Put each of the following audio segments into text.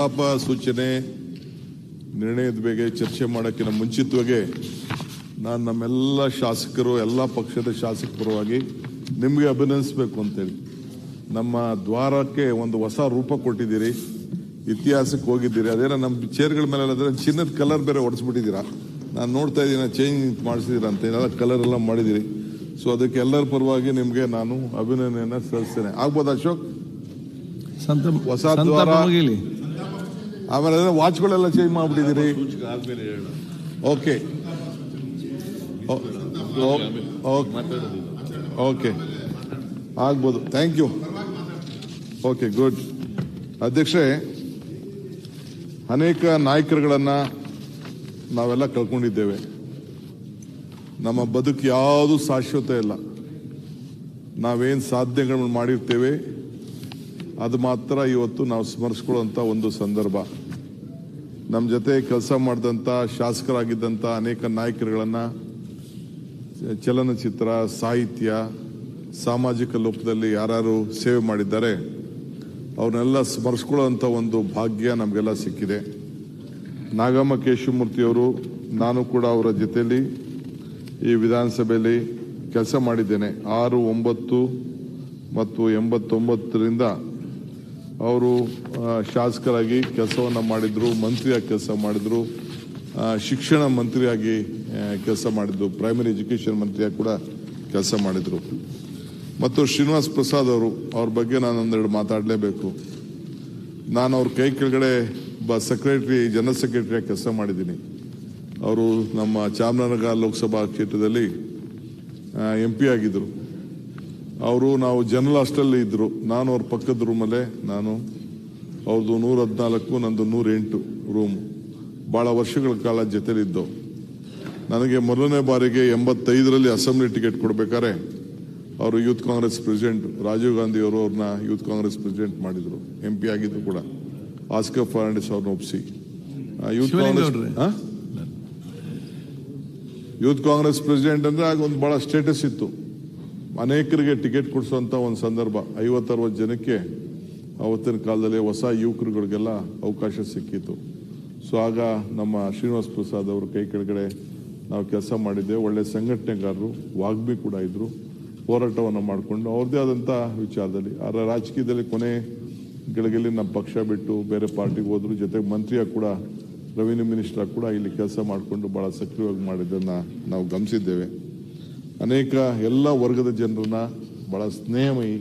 ಪಾಪ ಸೂಚನೆ ನಿರ್ಣಯದ ಬಗ್ಗೆ ಚರ್ಚೆ ಮಾಡೋಕ್ಕಿಂತ ಮುಂಚಿತವಾಗಿ ನಾನು ನಮ್ಮೆಲ್ಲ ಶಾಸಕರು ಎಲ್ಲ ಪಕ್ಷದ ಶಾಸಕ ಪರವಾಗಿ ನಿಮಗೆ ಅಭಿನಂದಿಸಬೇಕು ಅಂತೇಳಿ. ನಮ್ಮ ದ್ವಾರಕ್ಕೆ ಒಂದು ಹೊಸ ರೂಪ ಕೊಟ್ಟಿದ್ದೀರಿ ಇತಿಹಾಸಕ್ಕೆ ಹೋಗಿದ್ದೀರಿ ಅದೇನೋ ನಮ್ಮ ಚೇರ್ಗಳ ಮೇಲೆ ಅದೇ ಚಿನ್ನದ ಕಲರ್ ಬೇರೆ ಹೊಡೆಸ್ಬಿಟ್ಟಿದ್ದೀರಾ ನಾನು ನೋಡ್ತಾ ಇದ್ದೀನಿ ಚೇಂಜ್ ಮಾಡಿಸಿದ್ದೀರಾ ಅಂತ ಏನೆಲ್ಲ ಕಲರ್ ಎಲ್ಲ ಮಾಡಿದ್ದೀರಿ. ಸೊ ಅದಕ್ಕೆ ಎಲ್ಲರ ಪರವಾಗಿ ನಿಮಗೆ ನಾನು ಅಭಿನಂದನೆಯನ್ನು ಸಲ್ಲಿಸ್ತೇನೆ. ಆಗ್ಬೋದು ಅಶೋಕ್? ಸಂತ ಹೊಸ ದ್ವಾರ. ಮುಗಿಲಿ ಆಮೇಲೆ ಅದನ್ನ ವಾಚ್ಗಳೆಲ್ಲ ಚೇಂಜ್ ಮಾಡ್ಬಿಟ್ಟಿದ್ದೀರಿ ಓಕೆ ಓಕೆ ಆಗ್ಬೋದು. ಥ್ಯಾಂಕ್ ಯು ಓಕೆ ಗುಡ್ ಅಧ್ಯಕ್ಷೆ ಅನೇಕ ನಾಯಕರುಗಳನ್ನು ನಾವೆಲ್ಲ ಕಳ್ಕೊಂಡಿದ್ದೇವೆ. ನಮ್ಮ ಬದುಕು ಯಾವುದು ಶಾಶ್ವತ ಇಲ್ಲ. ನಾವೇನು ಸಾಧನೆಗಳನ್ನು ಮಾಡಿರ್ತೇವೆ ಅದು ಮಾತ್ರ ಇವತ್ತು ನಾವು ಸ್ಮರಿಸ್ಕೊಳ್ಳುವಂಥ ಒಂದು ಸಂದರ್ಭ. ನಮ್ಮ ಜೊತೆ ಕೆಲಸ ಮಾಡಿದಂಥ ಶಾಸಕರಾಗಿದ್ದಂಥ ಅನೇಕ ನಾಯಕರುಗಳನ್ನು, ಚಲನಚಿತ್ರ, ಸಾಹಿತ್ಯ, ಸಾಮಾಜಿಕ ಲೋಕದಲ್ಲಿ ಯಾರು ಸೇವೆ ಮಾಡಿದ್ದಾರೆ, ಅವ್ರನ್ನೆಲ್ಲ ಸ್ಮರಿಸ್ಕೊಳ್ಳೋಂಥ ಒಂದು ಭಾಗ್ಯ ನಮಗೆಲ್ಲ ಸಿಕ್ಕಿದೆ. ನಾಗಮ್ಮ ಕೇಶವಮೂರ್ತಿಯವರು ನಾನು ಕೂಡ ಅವರ ಜೊತೆಯಲ್ಲಿ ಈ ವಿಧಾನಸಭೆಯಲ್ಲಿ ಕೆಲಸ ಮಾಡಿದ್ದೇನೆ. ಆರು, ಒಂಬತ್ತು ಮತ್ತು ಎಂಬತ್ತೊಂಬತ್ತರಿಂದ ಅವರು ಶಾಸಕರಾಗಿ ಕೆಲಸವನ್ನು ಮಾಡಿದ್ರು, ಮಂತ್ರಿಯಾಗಿ ಕೆಲಸ ಮಾಡಿದ್ರು ಶಿಕ್ಷಣ ಮಂತ್ರಿಯಾಗಿ ಕೆಲಸ ಮಾಡಿದ್ರು ಪ್ರೈಮರಿ ಎಜುಕೇಷನ್ ಮಂತ್ರಿಯಾಗಿ ಕೂಡ ಕೆಲಸ ಮಾಡಿದ್ರು. ಮತ್ತು ಶ್ರೀನಿವಾಸ್ ಪ್ರಸಾದ್ ಅವರು, ಅವ್ರ ಬಗ್ಗೆ ನಾನು ಒಂದೆರಡು ಮಾತಾಡಲೇಬೇಕು. ನಾನು ಅವ್ರ ಕೈ ಕೆಳಗಡೆ ಬ ಸೆಕ್ರೆಟರಿ ಜನರಲ್ ಸೆಕ್ರೆಟರಿಯಾಗಿ ಕೆಲಸ ಮಾಡಿದ್ದೀನಿ. ಅವರು ನಮ್ಮ ಚಾಮರಾಜನಗರ ಲೋಕಸಭಾ ಕ್ಷೇತ್ರದಲ್ಲಿ ಎಂ ಪಿ ಆಗಿದ್ದರು ಅವರು ನಾವು ಜನರಲ್ ಹಾಸ್ಟೆಲ್ ಇದ್ದರು ನಾನು ಅವ್ರ ಪಕ್ಕದ ರೂಮಲ್ಲೇ ನಾನು ಅವ್ರದ್ದು ನೂರ ಹದಿನಾಲ್ಕು ನಂದು ನೂರೆಂಟು ರೂಮ್ ಭಾಳ ವರ್ಷಗಳ ಕಾಲ ಜೊತೆಲಿದ್ದವು. ನನಗೆ ಮೊದಲನೇ ಬಾರಿಗೆ ಎಂಬತ್ತೈದರಲ್ಲಿ ಅಸೆಂಬ್ಲಿ ಟಿಕೆಟ್ ಕೊಡ್ಬೇಕಾದ್ರೆ ಅವರು ಯೂತ್ ಕಾಂಗ್ರೆಸ್ ಪ್ರೆಸಿಡೆಂಟ್ ರಾಜೀವ್ ಗಾಂಧಿ ಅವರು ಅವ್ರನ್ನ ಯೂತ್ ಕಾಂಗ್ರೆಸ್ ಪ್ರೆಸಿಡೆಂಟ್ ಮಾಡಿದರು. ಎಂ ಪಿ ಆಗಿದ್ರು ಕೂಡ. ಆಸ್ಕರ್ ಫರ್ನಾಂಡಿಸ್ ಅವ್ರನ್ನ ಒಪ್ಪಿಸಿ youth Congress. Youth Congress president ಅಂದರೆ ಆಗ ಒಂದು ಭಾಳ ಸ್ಟೇಟಸ್ ಇತ್ತು. ಅನೇಕರಿಗೆ ಟಿಕೆಟ್ ಕೊಡಿಸುವಂಥ ಒಂದು ಸಂದರ್ಭ. ಐವತ್ತರವತ್ತು ಜನಕ್ಕೆ ಅವತ್ತಿನ ಕಾಲದಲ್ಲಿ ಹೊಸ ಯುವಕರುಗಳಿಗೆಲ್ಲ ಅವಕಾಶ ಸಿಕ್ಕಿತ್ತು. ಸೊ ಆಗ ನಮ್ಮ ಶ್ರೀನಿವಾಸ್ ಪ್ರಸಾದ್ ಅವರು ಕೈ ಕೆಳಗಡೆ ನಾವು ಕೆಲಸ ಮಾಡಿದ್ದೆ. ಒಳ್ಳೆ ಸಂಘಟನೆಗಾರರು, ವಾಗ್ಮಿ ಕೂಡ ಇದ್ದರು ಹೋರಾಟವನ್ನು ಮಾಡಿಕೊಂಡು ಅವ್ರದ್ದೇ ಆದಂಥ ವಿಚಾರದಲ್ಲಿ, ಆ ರಾಜಕೀಯದಲ್ಲಿ ಕೊನೆ ಗಳಿಗೆಲ್ಲಿ ನಮ್ಮ ಪಕ್ಷ ಬಿಟ್ಟು ಬೇರೆ ಪಾರ್ಟಿಗೆ ಹೋದರು. ಜೊತೆಗೆ ಮಂತ್ರಿಯಾಗಿ ಕೂಡ ರೆವಿನ್ಯೂ ಮಿನಿಸ್ಟರ್ ಕೂಡ ಇಲ್ಲಿ ಕೆಲಸ ಮಾಡಿಕೊಂಡು ಭಾಳ ಸಕ್ರಿಯವಾಗಿ ಮಾಡಿದ್ದನ್ನು ನಾವು ಗಮನಿಸಿದ್ದೇವೆ. ಅನೇಕ ಎಲ್ಲ ವರ್ಗದ ಜನರನ್ನ ಭಾಳ ಸ್ನೇಹಮಯಿ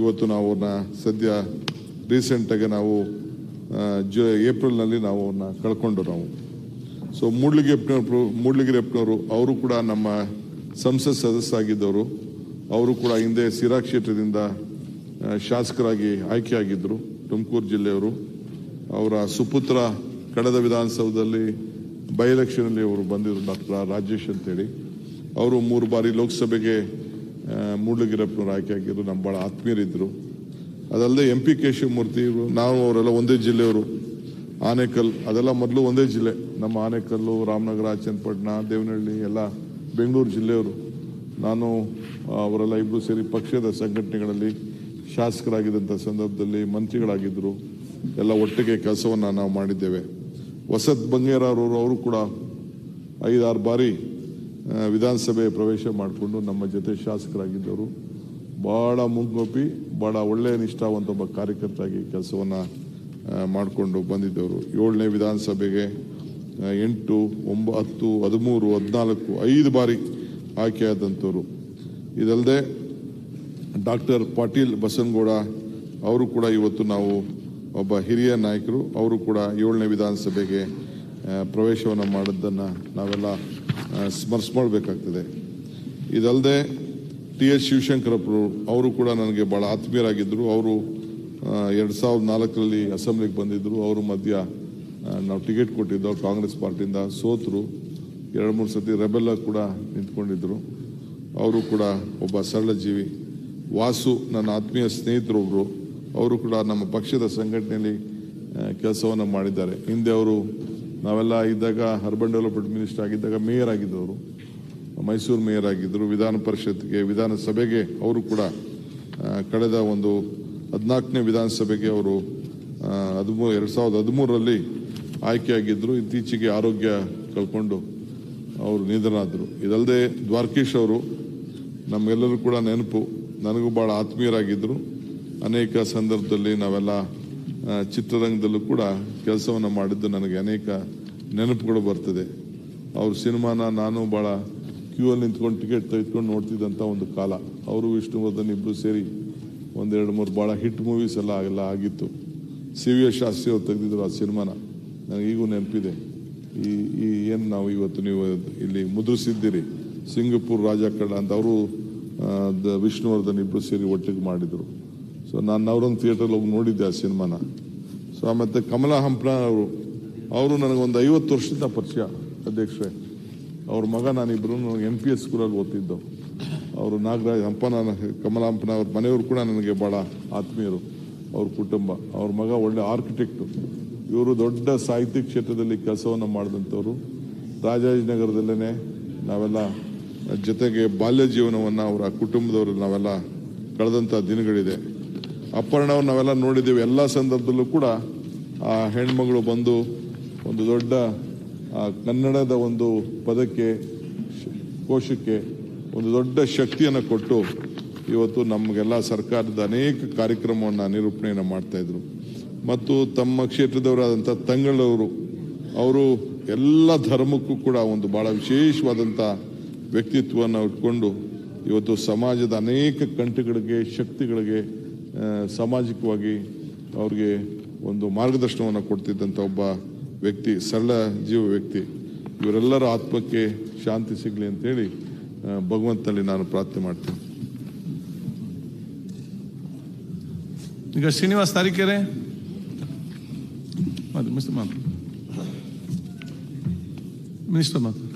ಇವತ್ತು ನಾವು ಅವ್ರನ್ನ ಸದ್ಯ ರೀಸೆಂಟಾಗಿ ನಾವು ಜು, ಏಪ್ರಿಲ್ನಲ್ಲಿ ನಾವು ಅವ್ರನ್ನ ಕಳ್ಕೊಂಡು ನಾವು. ಸೊ ಮೂಡ್ಲಿಗೆಪ್ಪನವರು ಮೂಡ್ಲಿಗಿರಪ್ಪನವರು ಅವರು ಕೂಡ ನಮ್ಮ ಸಂಸತ್ ಸದಸ್ಯರಾಗಿದ್ದವರು. ಅವರು ಕೂಡ ಹಿಂದೆ ಸಿರಾ ಕ್ಷೇತ್ರದಿಂದ ಶಾಸಕರಾಗಿ ಆಯ್ಕೆಯಾಗಿದ್ದರು ತುಮಕೂರು ಜಿಲ್ಲೆಯವರು. ಅವರ ಸುಪುತ್ರ ಕಳೆದ ವಿಧಾನಸೌಧದಲ್ಲಿ ಬೈ ಎಲೆಕ್ಷನಲ್ಲಿ ಅವರು ಬಂದಿದ್ದರು ಡಾಕ್ಟರ್ ರಾಜೇಶ್ ಅಂತೇಳಿ. ಅವರು ಮೂರು ಬಾರಿ ಲೋಕಸಭೆಗೆ ಮೂಡ್ಲಗಿರಪ್ಪನವ್ರು ಆಯ್ಕೆ ಆಗಿದ್ರು ನಮ್ಮ ಭಾಳ ಆತ್ಮೀಯರಿದ್ದರು ಅದಲ್ಲದೆ ಎಂ ಪಿ ಕೇಶವಮೂರ್ತಿ ಇವ್ರು, ನಾವು ಅವರೆಲ್ಲ ಒಂದೇ ಜಿಲ್ಲೆಯವರು. ಆನೇಕಲ್ ಅದೆಲ್ಲ ಮೊದಲು ಒಂದೇ ಜಿಲ್ಲೆ. ನಮ್ಮ ಆನೇಕಲ್ಲು ರಾಮನಗರ ಚನ್ನಪಟ್ಟಣ ದೇವನಹಳ್ಳಿ ಎಲ್ಲ ಬೆಂಗಳೂರು ಜಿಲ್ಲೆಯವರು. ನಾನು ಅವರೆಲ್ಲ ಇಬ್ಬರು ಸೇರಿ ಪಕ್ಷದ ಸಂಘಟನೆಗಳಲ್ಲಿ ಶಾಸಕರಾಗಿದ್ದಂಥ ಸಂದರ್ಭದಲ್ಲಿ ಮಂತ್ರಿಗಳಾಗಿದ್ದರು ಎಲ್ಲ ಒಟ್ಟಿಗೆ ಕೆಲಸವನ್ನು ನಾವು ಮಾಡಿದ್ದೇವೆ. ವಸತ್ ಬಂಗೇರವರು ಅವರು ಕೂಡ ಐದಾರು ಬಾರಿ ವಿಧಾನಸಭೆ ಪ್ರವೇಶ ಮಾಡಿಕೊಂಡು ನಮ್ಮ ಜೊತೆ ಶಾಸಕರಾಗಿದ್ದವರು ಭಾಳ ಮುಂಗೋಪಿ ಭಾಳ ಒಳ್ಳೆಯ ನಿಷ್ಠಾವಂತ ಒಬ್ಬ ಕಾರ್ಯಕರ್ತರಾಗಿ ಕೆಲಸವನ್ನು ಮಾಡಿಕೊಂಡು ಬಂದಿದ್ದವರು. ಏಳನೇ ವಿಧಾನಸಭೆಗೆ ಎಂಟು ಎಂಟು ಒಂಬತ್ತು ಹದಿಮೂರು, ಹದಿನಾಲ್ಕು, ಐದು ಬಾರಿ ಆಯ್ಕೆಯಾದಂಥವ್ರು. ಇದಲ್ಲದೆ ಡಾಕ್ಟರ್ ಪಾಟೀಲ್ ಬಸನಗೌಡ ಅವರು ಕೂಡ ಇವತ್ತು ನಾವು ಒಬ್ಬ ಹಿರಿಯ ನಾಯಕರು. ಅವರು ಕೂಡ ಏಳನೇ ವಿಧಾನಸಭೆಗೆ ಪ್ರವೇಶವನ್ನು ಮಾಡಿದ್ದನ್ನು ನಾವೆಲ್ಲ ಸ್ಮರಿಸ್ಕೊಳ್ಬೇಕಾಗ್ತದೆ ಇದಲ್ಲದೆ ಟಿ ಎಸ್ ಶಿವಶಂಕರಪ್ಪರು ಅವರು ಕೂಡ ನನಗೆ ಭಾಳ ಆತ್ಮೀಯರಾಗಿದ್ದರು. ಅವರು ಎರಡು ಸಾವಿರದ ನಾಲ್ಕರಲ್ಲಿ ಅಸೆಂಬ್ಲಿಗೆ ಬಂದಿದ್ದರು. ಅವರು ಮಧ್ಯ ನಾವು ಟಿಕೆಟ್ ಕೊಟ್ಟಿದ್ದು ಕಾಂಗ್ರೆಸ್ ಪಾರ್ಟಿಯಿಂದ ಸೋತರು. ಎರಡು ಮೂರು ಸತಿ ರೆಬೆಲ್ಲ ಕೂಡ ನಿಂತ್ಕೊಂಡಿದ್ದರು ಅವರು ಕೂಡ ಒಬ್ಬ ಸರಳ ಜೀವಿ. ವಾಸು ನನ್ನ ಆತ್ಮೀಯ ಸ್ನೇಹಿತರೊಬ್ಬರು ಅವರು ಕೂಡ ನಮ್ಮ ಪಕ್ಷದ ಸಂಘಟನೆಯಲ್ಲಿ ಕೆಲಸವನ್ನು ಮಾಡಿದ್ದಾರೆ. ಹಿಂದೆ ಅವರು ನಾವೆಲ್ಲ ಇದ್ದಾಗ ಅರ್ಬನ್ ಡೆವಲಪ್ಮೆಂಟ್ ಮಿನಿಸ್ಟರ್ ಆಗಿದ್ದಾಗ ಮೇಯರ್ ಆಗಿದ್ದವರು ಮೈಸೂರು ಮೇಯರ್ ಆಗಿದ್ದರು, ವಿಧಾನ ಪರಿಷತ್ಗೆ ವಿಧಾನಸಭೆಗೆ ಅವರು ಕೂಡ ಕಳೆದ ಒಂದು ಹದಿನಾಲ್ಕನೇ ವಿಧಾನಸಭೆಗೆ ಅವರು ಹದಿಮೂರು ಎರಡು ಸಾವಿರದ ಹದಿಮೂರರಲ್ಲಿ ಆಯ್ಕೆಯಾಗಿದ್ದರು. ಇತ್ತೀಚೆಗೆ ಆರೋಗ್ಯ ಕಳ್ಕೊಂಡು ಅವರು ನಿಧನಾದರು ಇದಲ್ಲದೆ ದ್ವಾರಕೀಶ್ ಅವರು ನಮಗೆಲ್ಲರೂ ಕೂಡ ನೆನಪು, ನನಗೂ ಭಾಳ ಆತ್ಮೀಯರಾಗಿದ್ದರು. ಅನೇಕ ಸಂದರ್ಭದಲ್ಲಿ ನಾವೆಲ್ಲ ಚಿತ್ರರಂಗದಲ್ಲೂ ಕೂಡ ಕೆಲಸವನ್ನು ಮಾಡಿದ್ದು ನನಗೆ ಅನೇಕ ನೆನಪುಗಳು ಬರ್ತದೆ. ಅವ್ರ ಸಿನಿಮಾನ ನಾನು ಭಾಳ ಕ್ಯೂ ಅಲ್ಲಿ ನಿಂತ್ಕೊಂಡು ಟಿಕೆಟ್ ತೆಗೆದುಕೊಂಡು ನೋಡ್ತಿದ್ದಂಥ ಒಂದು ಕಾಲ. ಅವರು ವಿಷ್ಣುವರ್ಧನ್ ಇಬ್ಬರು ಸೇರಿ ಒಂದೆರಡು ಮೂರು ಭಾಳ ಹಿಟ್ ಮೂವೀಸ್ ಎಲ್ಲ ಎಲ್ಲ ಆಗಿತ್ತು. ಸಿ ವಿ ಎಸ್ ಶಾಸ್ತ್ರಿ ಅವ್ರು ತೆಗೆದಿದ್ರು ಆ ಸಿನಿಮಾನ. ನನಗೆ ಈಗೂ ನೆನಪಿದೆ. ಈ ಈ ಏನು ನಾವು ಇವತ್ತು ನೀವು ಇಲ್ಲಿ ಮುದ್ರಿಸಿದ್ದೀರಿ? ಸಿಂಗಪುರ್ ರಾಜಕಳ್ಳ ಅಂತ ಅವರು ವಿಷ್ಣುವರ್ಧನ್ ಇಬ್ಬರು ಸೇರಿ ಒಟ್ಟಿಗೆ ಮಾಡಿದರು. ಸೊ ನಾನು ಅವರೊಂದು ಥಿಯೇಟ್ರಲ್ಲಿ ಹೋಗಿ ನೋಡಿದ್ದೆ ಆ ಸಿನಿಮಾನ. ಸೊ ಮತ್ತೆ ಕಮಲಾ ಹಂಪ್ನ ಅವರು ಅವರು ನನಗೊಂದು ಐವತ್ತು ವರ್ಷದಿಂದ ಪರಿಚಯ ಅಧ್ಯಕ್ಷರೇ. ಅವ್ರ ಮಗ ನಾನಿಬ್ರು ಎಂ ಪಿ ಎಸ್ ಸ್ಕೂಲಲ್ಲಿ ಓದ್ತಿದ್ದು. ಅವರು ನಾಗರಾಜ್ ಹಂಪನ, ಕಮಲಾ ಹಂಪನ ಅವ್ರ ಮನೆಯವರು ಕೂಡ ನನಗೆ ಭಾಳ ಆತ್ಮೀಯರು, ಅವ್ರ ಕುಟುಂಬ. ಅವ್ರ ಮಗ ಒಳ್ಳೆ ಆರ್ಕಿಟೆಕ್ಟು ಇವರು ದೊಡ್ಡ ಸಾಹಿತ್ಯ ಕ್ಷೇತ್ರದಲ್ಲಿ ಕೆಲಸವನ್ನು ಮಾಡಿದಂಥವ್ರು. ರಾಜಾಜಿನಗರದಲ್ಲೇ ನಾವೆಲ್ಲ ಜೊತೆಗೆ ಬಾಲ್ಯ ಜೀವನವನ್ನು ಅವರ ಕುಟುಂಬದವರು ನಾವೆಲ್ಲ ಕಳೆದಂಥ ದಿನಗಳಿದೆ. ಅಪ್ಪರ್ಣವ್ರು ನಾವೆಲ್ಲ ನೋಡಿದ್ದೀವಿ. ಎಲ್ಲ ಸಂದರ್ಭದಲ್ಲೂ ಕೂಡ ಆ ಹೆಣ್ಮಗಳು ಬಂದು ಒಂದು ದೊಡ್ಡ ಕನ್ನಡದ ಒಂದು ಪದಕ್ಕೆ, ಕೋಶಕ್ಕೆ ಒಂದು ದೊಡ್ಡ ಶಕ್ತಿಯನ್ನು ಕೊಟ್ಟು ಇವತ್ತು ನಮಗೆಲ್ಲ ಸರ್ಕಾರದ ಅನೇಕ ಕಾರ್ಯಕ್ರಮವನ್ನು ನಿರೂಪಣೆಯನ್ನು ಮಾಡ್ತಾಯಿದ್ರು ಮತ್ತು ತಮ್ಮ ಕ್ಷೇತ್ರದವರಾದಂಥ ತಂಗಳವರು, ಅವರು ಎಲ್ಲ ಧರ್ಮಕ್ಕೂ ಕೂಡ ಒಂದು ಭಾಳ ವಿಶೇಷವಾದಂಥ ವ್ಯಕ್ತಿತ್ವವನ್ನು ಇಟ್ಕೊಂಡು ಇವತ್ತು ಸಮಾಜದ ಅನೇಕ ಕಂಠಗಳಿಗೆ ಶಕ್ತಿಗಳಿಗೆ ಸಾಮಾಜಿಕವಾಗಿ ಅವ್ರಿಗೆ ಒಂದು ಮಾರ್ಗದರ್ಶನವನ್ನು ಕೊಡ್ತಿದ್ದಂಥ ಒಬ್ಬ ವ್ಯಕ್ತಿ, ಸರಳ ಜೀವ ವ್ಯಕ್ತಿ. ಇವರೆಲ್ಲರ ಆತ್ಮಕ್ಕೆ ಶಾಂತಿ ಸಿಗಲಿ ಅಂತೇಳಿ ಭಗವಂತನಲ್ಲಿ ನಾನು ಪ್ರಾರ್ಥನೆ ಮಾಡ್ತೀನಿ. ಈಗ ಶ್ರೀನಿವಾಸ್ ತಾರೀಕೆರೆ. ಮಾತು, ಮಿಸ್ಟರ್ ಮಾತು. ಮಿನಿಸ್ಟರ್ ಮಾತು.